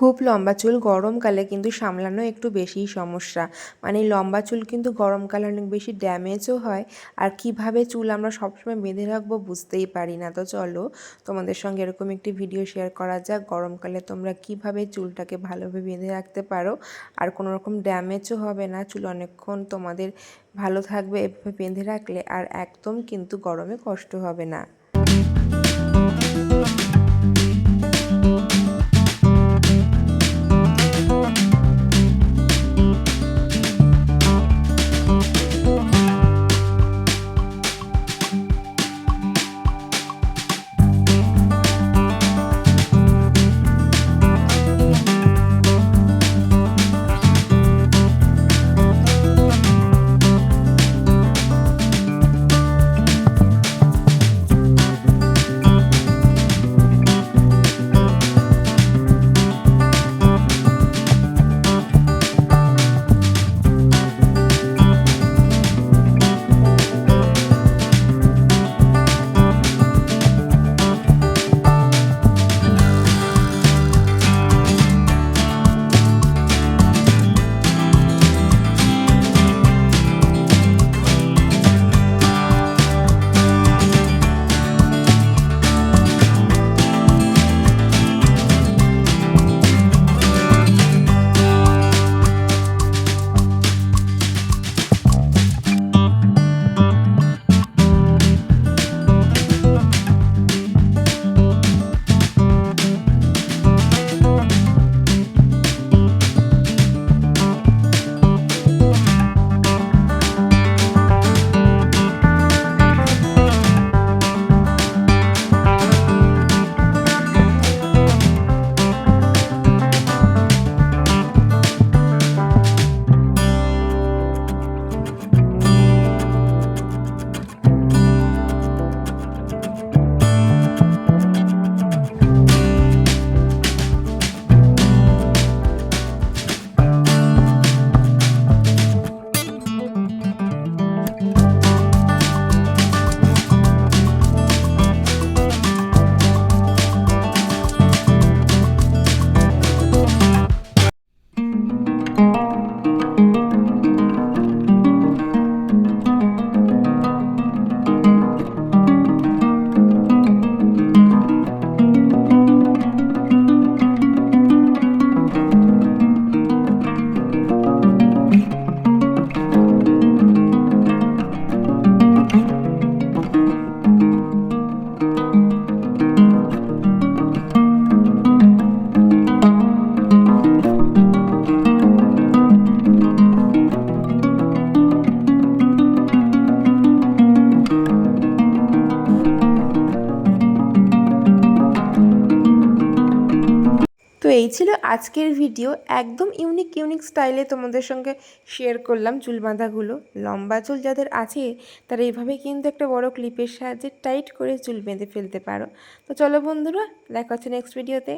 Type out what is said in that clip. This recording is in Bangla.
খুব লম্বা চুল গরমকালে কিন্তু সামলানো একটু বেশিই সমস্যা। মানে লম্বা চুল কিন্তু গরমকালে অনেক বেশি ড্যামেজও হয়। আর কীভাবে চুল আমরা সবসময় বেঁধে রাখব বুঝতেই পারি না। তো চলো, তোমাদের সঙ্গে এরকম একটি ভিডিও শেয়ার করা যাক। গরমকালে তোমরা কীভাবে চুলটাকে ভালোভাবে বেঁধে রাখতে পারো? আর কোনো রকম ড্যামেজও হবে না, চুল অনেকক্ষণ তোমাদের ভালো থাকবে এভাবে বেঁধে রাখলে। আর একদম কিন্তু গরমে কষ্ট হবে না। এই ছিল আজকের ভিডিও একদম ইউনিক ইউনিক স্টাইলে তোমাদের সঙ্গে শেয়ার করলাম চুল বাঁধাগুলো। লম্বা চুল যাদের আছে, তারা এইভাবে কিন্তু একটা বড় ক্লিপের সাহায্যে টাইট করে চুল বেঁধে ফেলতে পারো। তো চলো বন্ধুরা, দেখা হচ্ছে নেক্সট ভিডিওতে